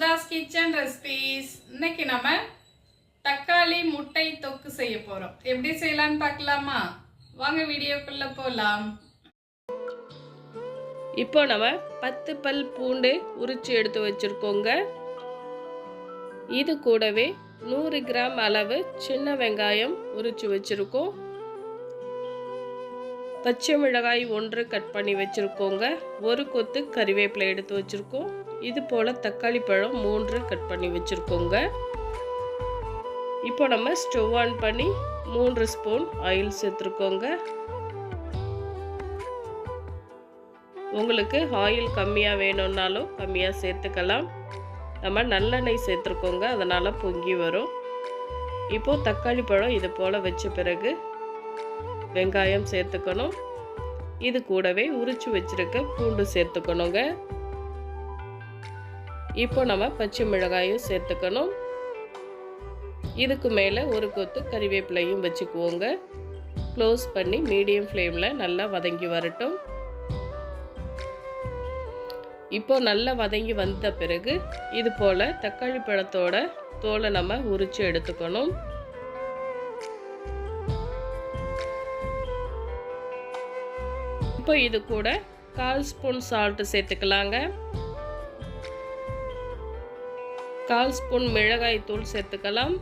Kitchen recipes இன்னைக்கு நம்ம தக்காளி முட்டை தொக்கு செய்ய போறோம். எப்படி செய்யலாம்னு பார்க்கலாமா? வாங்க வீடியோக்குள்ள போலாம். இப்போ நம்ம பத்து பல் பூண்டு உரிச்சு எடுத்து வச்சுருக்கோங்க. இது கூடவே நூறு கிராம் அளவு சின்ன வெங்காயம் உரிச்சு வச்சுருக்கோம். பச்சை மிளகாய் ஒன்று கட் பண்ணி வச்சுருக்கோங்க. ஒரு கொத்து கறிவேப்பிலை எடுத்து வச்சுருக்கோம். இது போல் தக்காளி பழம் மூன்று கட் பண்ணி வச்சுருக்கோங்க. இப்போ நம்ம ஸ்டவ் ஆன் பண்ணி மூன்று ஸ்பூன் ஆயில் சேர்த்துருக்கோங்க. உங்களுக்கு ஆயில் கம்மியாக வேணும்னாலும் கம்மியாக சேர்த்துக்கலாம். நம்ம நல்லெண்ணெய் சேர்த்துருக்கோங்க அதனால் பொங்கி வரும். இப்போது தக்காளி பழம் இது போல் வச்ச பிறகு வெங்காயம் சேர்த்துக்கணும். இது கூடவே உரிச்சு வச்சுருக்க பூண்டு சேர்த்துக்கணுங்க. இப்போ நம்ம பச்சை மிளகாயும் சேர்த்துக்கணும். இதுக்கு மேலே ஒரு கொத்து கறிவேப்பிலையும் வச்சுக்குவோங்க. க்ளோஸ் பண்ணி மீடியம் ஃப்ளேமில் நல்லா வதங்கி வரட்டும். இப்போ நல்லா வதங்கி வந்த பிறகு இது போல் தக்காளி பழத்தோட தோலை நம்ம உரித்து எடுத்துக்கணும். இப்போ இது கூட கால் ஸ்பூன் சால்ட்டு சேர்த்துக்கலாங்க. கால் ஸ்பூன் மிளகாய் தூள் சேர்த்துக்கலாம்.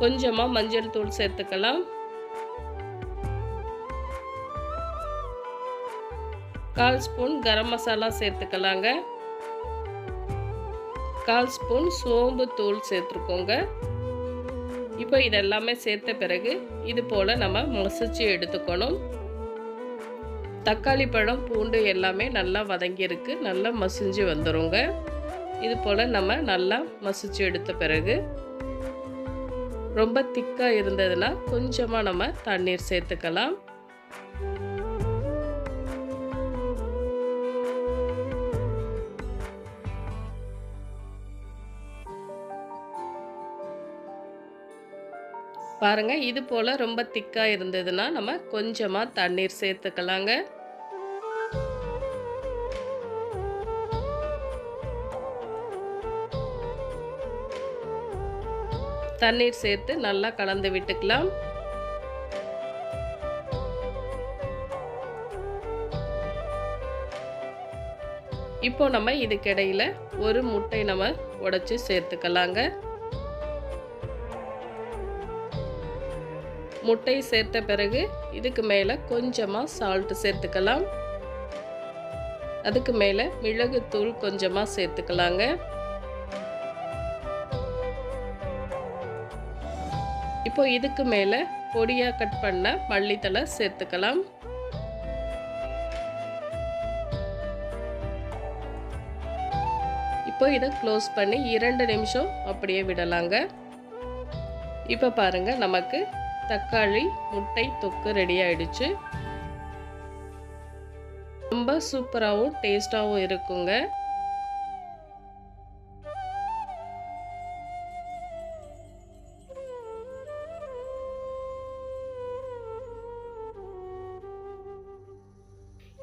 கொஞ்சமாக மஞ்சள் தூள் சேர்த்துக்கலாம். கால் ஸ்பூன் கரம் மசாலா சேர்த்துக்கலாங்க. கால் ஸ்பூன் சோம்பு தூள் சேர்த்துருக்கோங்க இப்போ இதெல்லாமே சேர்த்த பிறகு இது போல் நம்ம மசிச்சு எடுத்துக்கணும். தக்காளி பழம் பூண்டு எல்லாமே நல்லா வதங்கியிருக்கு. நல்லா மசிஞ்சு வந்துருங்க. இது போல் நம்ம நல்லா மசிச்சு எடுத்த பிறகு ரொம்ப திக்காக இருந்ததுன்னா கொஞ்சமாக நம்ம தண்ணீர் சேர்த்துக்கலாம். பாருங்கள் இது போல் ரொம்ப திக்காக இருந்ததுன்னா நம்ம கொஞ்சமாக தண்ணீர் சேர்த்துக்கலாங்க. தண்ணீர் சேர்த்து நல்லா கலந்து விட்டுக்கலாம். இப்போ நம்ம இதுக்கிடையில் ஒரு முட்டை நம்ம உடச்சி சேர்த்துக்கலாங்க. முட்டை சேர்த்த பிறகு இதுக்கு மேலே கொஞ்சமாக சால்ட்டு சேர்த்துக்கலாம். அதுக்கு மேலே மிளகுத்தூள் கொஞ்சமாக சேர்த்துக்கலாங்க. இப்போ இதுக்கு மேலே பொடியாக கட் பண்ண மல்லித்தலை சேர்த்துக்கலாம். இப்போ இதை க்ளோஸ் பண்ணி இரண்டு நிமிஷம் அப்படியே விடலாங்க. இப்போ பாருங்கள் நமக்கு தக்காளி முட்டை தொக்கு ரெடி ஆயிடுச்சு. ரொம்ப சூப்பராகவும் டேஸ்டாகவும் இருக்குங்க.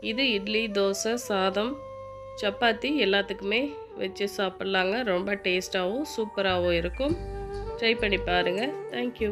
இது இட்லி தோசை சாதம் சப்பாத்தி எல்லாத்துக்குமே வச்சு சாப்பிட்லாங்க. ரொம்ப டேஸ்ட்டாகவும் சூப்பராகவும் இருக்கும். ட்ரை பண்ணி பாருங்கள் தேங்க்யூ